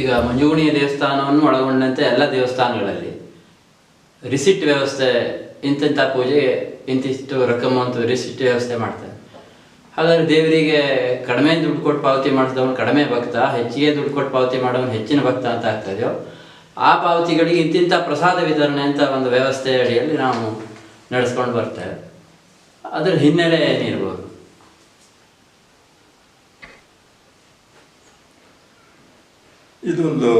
ಈಗ ಮಂಜುಗುಣಿಯ ದೇವಸ್ಥಾನವನ್ನು ಒಳಗೊಂಡಂತೆ ಎಲ್ಲ ದೇವಸ್ಥಾನಗಳಲ್ಲಿ. ರಿಸಿಟ್ ವ್ಯವಸ್ಥೆ ಇಂತಿಂಥ ಪೂಜೆ, ಇಂತಿಷ್ಟು ರಕಮ್ ಅಂತ ರಿಸಿಟ್ ವ್ಯವಸ್ಥೆ ಮಾಡ್ತಾರೆ. ಹಾಗಾದ್ರೆ ದೇವರಿಗೆ ಕಡಿಮೆ ದುಡ್ಡು ಕೊಟ್ಟು ಪಾವತಿ ಮಾಡಿಸಿದವನು ಕಡಿಮೆ ಭಕ್ತ, ಹೆಚ್ಚಿಗೆ ದುಡ್ಡು ಕೊಟ್ಟು ಪಾವತಿ ಮಾಡೋನು ಹೆಚ್ಚಿನ ಭಕ್ತ ಅಂತ ಆಗ್ತದೆಯೋ ಆ ಪಾವತಿಗಳಿಗೆ ಇಂತಿಂಥ ಪ್ರಸಾದ ವಿತರಣೆ ಅಂತ ಒಂದು ವ್ಯವಸ್ಥೆ ಅಡಿಯಲ್ಲಿ ನಾವು ನಡೆಸ್ಕೊಂಡು ಬರ್ತೇವೆ ಅದರ ಹಿನ್ನೆಲೆ ಏನಿರ್ಬೋದು? ಇದೊಂದು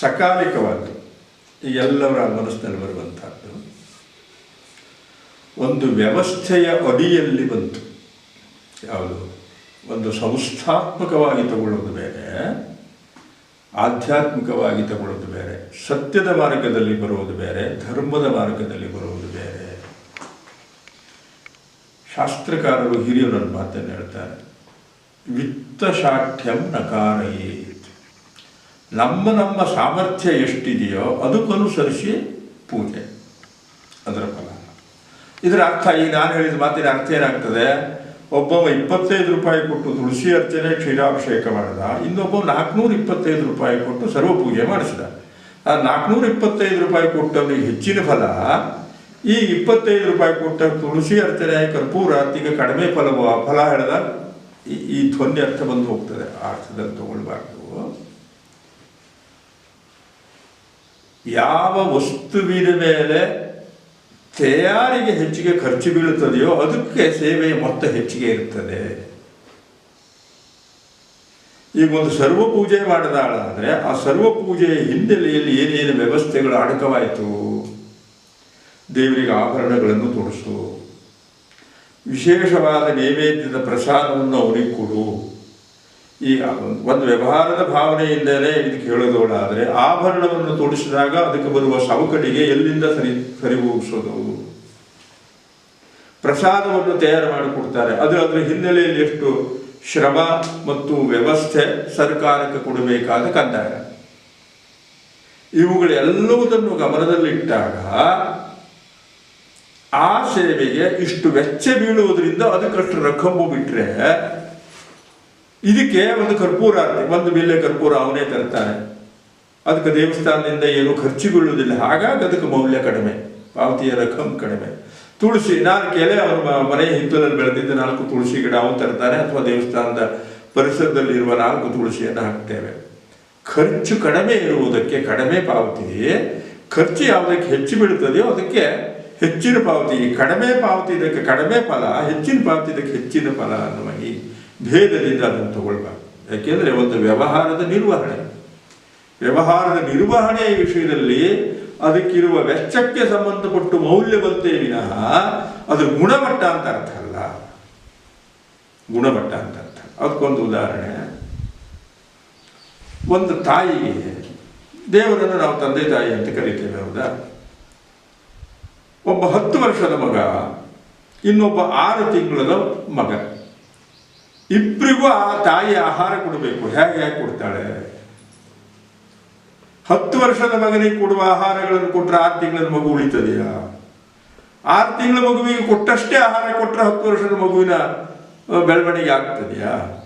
ಸಕಾಲಿಕವಾಗಿ ಎಲ್ಲರ ಮನಸ್ಸಿನಲ್ಲಿ ಬರುವಂಥದ್ದು. ಒಂದು ವ್ಯವಸ್ಥೆಯ ಅಡಿಯಲ್ಲಿ ಬಂತು. ಯಾವುದು? ಒಂದು ಸಂಸ್ಥಾತ್ಮಕವಾಗಿ ತಗೊಳ್ಳೋದು ಬೇರೆ, ಆಧ್ಯಾತ್ಮಿಕವಾಗಿ ತಗೊಳ್ಳೋದು ಬೇರೆ, ಸತ್ಯದ ಮಾರ್ಗದಲ್ಲಿ ಬರುವುದು ಬೇರೆ, ಧರ್ಮದ ಮಾರ್ಗದಲ್ಲಿ ಬರುವುದು ಬೇರೆ. ಶಾಸ್ತ್ರಕಾರರು ಹಿರಿಯರನ್ನು ಮಾತನ್ನು ಹೇಳ್ತಾರೆ ವಿತ್ತ ಶಾಠ್ಯಂ ನಕಾರಯೇತ್. ನಮ್ಮ ನಮ್ಮ ಸಾಮರ್ಥ್ಯ ಎಷ್ಟಿದೆಯೋ ಅದಕ್ಕನುಸರಿಸಿ ಪೂಜೆ. ಅದರ ಫಲ. ಇದರ ಅರ್ಥ, ಈಗ ನಾನು ಹೇಳಿದ ಮಾತಿನ ಅರ್ಥ ಏನಾಗ್ತದೆ? ಒಬ್ಬವ ಇಪ್ಪತ್ತೈದು ರೂಪಾಯಿ ಕೊಟ್ಟು ತುಳಸಿ ಅರ್ಚನೆ, ಕ್ಷೀರಾಭಿಷೇಕ ಮಾಡಿದ, ಇನ್ನೊಬ್ಬ ನಾಲ್ಕುನೂರ ಇಪ್ಪತ್ತೈದು ರೂಪಾಯಿ ಕೊಟ್ಟು ಸರ್ವ ಪೂಜೆ ಮಾಡಿಸಿದ. ಆ ನಾಲ್ಕುನೂರ ಇಪ್ಪತ್ತೈದು ರೂಪಾಯಿ ಕೊಟ್ಟವನಿಗೆ ಹೆಚ್ಚಿನ ಫಲ, ಈ ಇಪ್ಪತ್ತೈದು ರೂಪಾಯಿ ಕೊಟ್ಟ ತುಳಸಿ ಅರ್ಚನೆ, ಕರ್ಪೂರ ಈಗ ಕಡಿಮೆ ಫಲವ ಫಲ ಹೇಳಿದ, ಈ ಈ ಧ್ವನಿ ಅರ್ಥ ಬಂದು ಹೋಗ್ತದೆ. ಆ ಅರ್ಥದಲ್ಲಿ ತಗೊಳ್ಬಾರ್ದು. ಯಾವ ವಸ್ತುವಿನ ಮೇಲೆ ತಯಾರಿಗೆ ಹೆಚ್ಚಿಗೆ ಖರ್ಚು ಬೀಳುತ್ತದೆಯೋ ಅದಕ್ಕೆ ಸೇವೆಯ ಮೊತ್ತ ಹೆಚ್ಚಿಗೆ ಇರುತ್ತದೆ. ಈಗ ಒಂದು ಸರ್ವ ಪೂಜೆ ಮಾಡಿದಾಳಾದ್ರೆ ಆ ಸರ್ವ ಪೂಜೆಯ ಹಿನ್ನೆಲೆಯಲ್ಲಿ ಏನೇನು ವ್ಯವಸ್ಥೆಗಳು ಅಡಕವಾಯಿತು? ದೇವರಿಗೆ ಆಭರಣಗಳನ್ನು ತೋರಿಸು ವಿಶೇಷವಾದ ನೈವೇದ್ಯದ ಪ್ರಸಾದವನ್ನು ಅವರಿಗೆ ಕೊಡು. ಈ ಒಂದು ವ್ಯವಹಾರದ ಭಾವನೆಯಿಂದಲೇ ಇದಕ್ಕೆ ಹೇಳೋದೋಳಾದರೆ ಆಭರಣವನ್ನು ತೋಡಿಸಿದಾಗ ಅದಕ್ಕೆ ಬರುವ ಸವಕಡಿಗೆ ಎಲ್ಲಿಂದ ಸರಿ ಸರಿಹೋಗಿಸೋದು ಪ್ರಸಾದವನ್ನು ತಯಾರು ಮಾಡಿಕೊಡ್ತಾರೆ. ಅದು ಅದರ ಹಿನ್ನೆಲೆಯಲ್ಲಿ ಎಷ್ಟು ಶ್ರಮ ಮತ್ತು ವ್ಯವಸ್ಥೆ ಸರ್ಕಾರಕ್ಕೆ ಕೊಡಬೇಕಾದ ಕಂದಾಯ. ಇವುಗಳೆಲ್ಲವುದನ್ನು ಗಮನದಲ್ಲಿಟ್ಟಾಗ ಆ ಸೇವೆಗೆ ಇಷ್ಟು ವೆಚ್ಚ ಬೀಳುವುದರಿಂದ ಅದಕ್ಕಷ್ಟು ರಕಮ್ಮು ಬಿಟ್ಟರೆ ಇದಕ್ಕೆ ಒಂದು ಕರ್ಪೂರ ಒಂದು ಬಿಲ್ಲೆ ಕರ್ಪೂರ ಅವನೇ ತರ್ತಾನೆ. ಅದಕ್ಕೆ ದೇವಸ್ಥಾನದಿಂದ ಏನು ಖರ್ಚು ಬೀಳುವುದಿಲ್ಲ ಹಾಗಾಗಿ ಅದಕ್ಕೆ ಮೌಲ್ಯ ಕಡಿಮೆ, ಪಾವತಿಯ ರಕಮ್ ಕಡಿಮೆ. ತುಳಸಿ, ನಾನು ಎಲೆ ಅವ್ರ ಮನೆಯ ಹಿತ್ತಲಲ್ಲಿ ಬೆಳೆದಿದ್ದ ನಾಲ್ಕು ತುಳಸಿ ಗಿಡ ಅವನು ತರ್ತಾನೆ, ಅಥವಾ ದೇವಸ್ಥಾನದ ಪರಿಸರದಲ್ಲಿ ಇರುವ ನಾಲ್ಕು ತುಳಸಿಯನ್ನು ಹಾಕ್ತೇವೆ. ಖರ್ಚು ಕಡಿಮೆ ಇರುವುದಕ್ಕೆ ಕಡಿಮೆ ಪಾವತಿ. ಖರ್ಚು ಯಾವುದಕ್ಕೆ ಹೆಚ್ಚು ಬೀಳುತ್ತದೆಯೋ ಅದಕ್ಕೆ ಹೆಚ್ಚಿನ ಪಾವತಿ. ಕಡಿಮೆ ಪಾವತಿ ಇದಕ್ಕೆ ಕಡಿಮೆ ಫಲ, ಹೆಚ್ಚಿನ ಪಾವತಿ ಇದಕ್ಕೆ ಹೆಚ್ಚಿನ ಫಲ ಅನ್ನುವ ಈ ಭೇದದಿಂದ ಅದನ್ನು ತಗೊಳ್ಬಾರ್ದು. ಯಾಕೆಂದರೆ ಒಂದು ವ್ಯವಹಾರದ ನಿರ್ವಹಣೆ. ವ್ಯವಹಾರದ ನಿರ್ವಹಣೆಯ ವಿಷಯದಲ್ಲಿ ಅದಕ್ಕಿರುವ ವೆಚ್ಚಕ್ಕೆ ಸಂಬಂಧಪಟ್ಟು ಮೌಲ್ಯವಂತೆ ವಿನಃ ಅದು ಗುಣಮಟ್ಟ ಅಂತ ಅರ್ಥ ಅಲ್ಲ. ಗುಣಮಟ್ಟ ಅಂತ ಅರ್ಥ ಅದಕ್ಕೊಂದು ಉದಾಹರಣೆ. ಒಂದು ತಾಯಿಗೆ, ದೇವರನ್ನು ನಾವು ತಂದೆ ತಾಯಿ ಅಂತ ಕರಿತೇವೆ, ಹೌದಾ? ಒಬ್ಬ ಹತ್ತು ವರ್ಷದ ಮಗ, ಇನ್ನೊಬ್ಬ ಆರು ತಿಂಗಳದ ಮಗ. ಇಬ್ಬರಿಗೂ ಆ ತಾಯಿ ಆಹಾರ ಕೊಡಬೇಕು. ಹೇಗೆ ಹೇಗೆ ಕೊಡ್ತಾಳೆ? ಹತ್ತು ವರ್ಷದ ಮಗನಿಗೆ ಕೊಡುವ ಆಹಾರಗಳನ್ನು ಕೊಟ್ಟರೆ ಆರು ತಿಂಗಳ ಮಗು ಉಳಿತದೆಯಾ? ಆರು ತಿಂಗಳ ಮಗುವಿಗೆ ಕೊಟ್ಟಷ್ಟೇ ಆಹಾರ ಕೊಟ್ಟರೆ ಹತ್ತು ವರ್ಷದ ಮಗುವಿನ ಬೆಳವಣಿಗೆ ಆಗ್ತದೆಯಾ?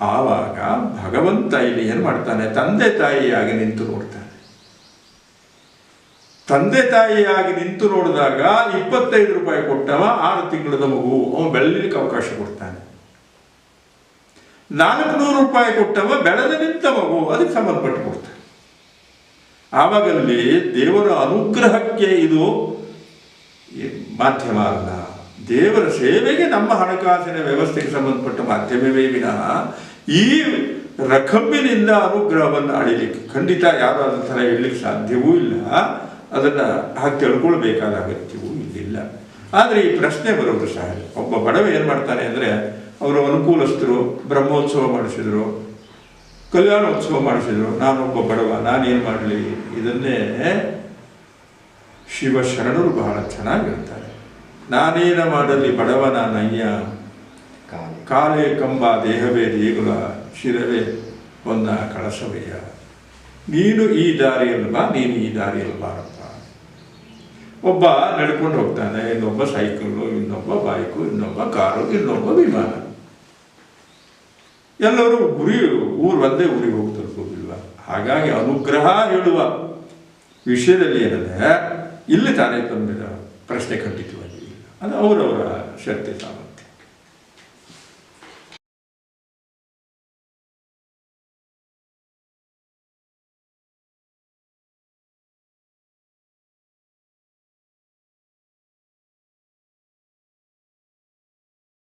ಆವಾಗ ಭಗವಂತ ಇಲ್ಲಿ ಏನು ಮಾಡ್ತಾನೆ? ತಂದೆ ತಾಯಿಯಾಗಿ ನಿಂತು ನೋಡ್ತಾನೆ. ತಂದೆ ತಾಯಿಯಾಗಿ ನಿಂತು ನೋಡಿದಾಗ ಇಪ್ಪತ್ತೈದು ರೂಪಾಯಿ ಕೊಟ್ಟವ ಆರು ತಿಂಗಳದ ಮಗು. ಅವನು ಬೆಳಲಿಕ್ಕೆ ಅವಕಾಶ ಕೊಡ್ತಾನೆ. ನಾಲ್ಕು ನೂರು ರೂಪಾಯಿ ಕೊಟ್ಟವ, ಬೆಳೆದ ನಿಂತ ಅದಕ್ಕೆ ಸಂಬಂಧಪಟ್ಟು ಕೊಡ್ತಾರೆ. ಆವಾಗಲ್ಲಿ ದೇವರ ಅನುಗ್ರಹಕ್ಕೆ ಇದು ಮಾಧ್ಯಮ ಅಲ್ಲ. ದೇವರ ಸೇವೆಗೆ ನಮ್ಮ ಹಣಕಾಸಿನ ವ್ಯವಸ್ಥೆಗೆ ಸಂಬಂಧಪಟ್ಟ ಮಾಧ್ಯಮವೇ ವಿನಃ ಈ ರಕಮ್ಮಿನಿಂದ ಅನುಗ್ರಹವನ್ನು ಅಳಿಲಿಕ್ಕೆ, ಖಂಡಿತ ಯಾರು ಥರ ಹೇಳಲಿಕ್ಕೆ ಸಾಧ್ಯವೂ ಇಲ್ಲ. ಅದನ್ನು ಹಾಗೆ ತಿಳ್ಕೊಳ್ಬೇಕಾದ ಅಗತ್ಯವೂ ಇಲ್ಲಿಲ್ಲ. ಆದರೆ ಈ ಪ್ರಶ್ನೆ ಬರೋದು ಸಹ ಒಬ್ಬ ಬಡವ ಏನು ಮಾಡ್ತಾನೆ ಅಂದರೆ ಅವರು ಅನುಕೂಲಸ್ಥರು ಬ್ರಹ್ಮೋತ್ಸವ ಮಾಡಿಸಿದ್ರು ಕಲ್ಯಾಣೋತ್ಸವ ಮಾಡಿಸಿದ್ರು. ನಾನೊಬ್ಬ ಬಡವ ನಾನೇನು ಮಾಡಲಿ? ಇದನ್ನೇ ಶಿವ ಶರಣರು ಬಹಳ ಚೆನ್ನಾಗಿರ್ತಾರೆ. ನಾನೇನ ಮಾಡಲಿ ಬಡವ ನಾನಯ್ಯ ಕಾಲ. ಕಾಲೇ ಕಂಬ ದೇಹವೇ ದೇಗುಲ ಶಿರವೇ ಒಂದ ಕಳಸವಯ್ಯ. ನೀನು ಈ ದಾರಿಯಲ್ಲಿ ಬಾ ನೀನು ಈ ದಾರಿಯಲ್ಲಿ ಬಾರಪ್ಪ. ಒಬ್ಬ ನಡ್ಕೊಂಡು ಹೋಗ್ತಾನೆ ಇನ್ನೊಬ್ಬ ಸೈಕಲ್ಲು ಇನ್ನೊಬ್ಬ ಬೈಕು ಇನ್ನೊಬ್ಬ ಕಾರು ಇನ್ನೊಬ್ಬ ವಿಮಾನ. ಎಲ್ಲರೂ ಗುರಿ ಊರು ಒಂದೇ ಊರಿಗೆ ಹೋಗಿ ಹಾಗಾಗಿ ಅನುಗ್ರಹ ಹೇಳುವ ವಿಷಯದಲ್ಲಿ ಏನಂದರೆ, ಇಲ್ಲಿ ತಾನೇ ತಂದಿದ ಪ್ರಶ್ನೆ ಖಂಡಿತವಾಗಿ. ಅದು ಅವರವರ ಶಕ್ತಿ ಸಾಮರ್ಥ್ಯ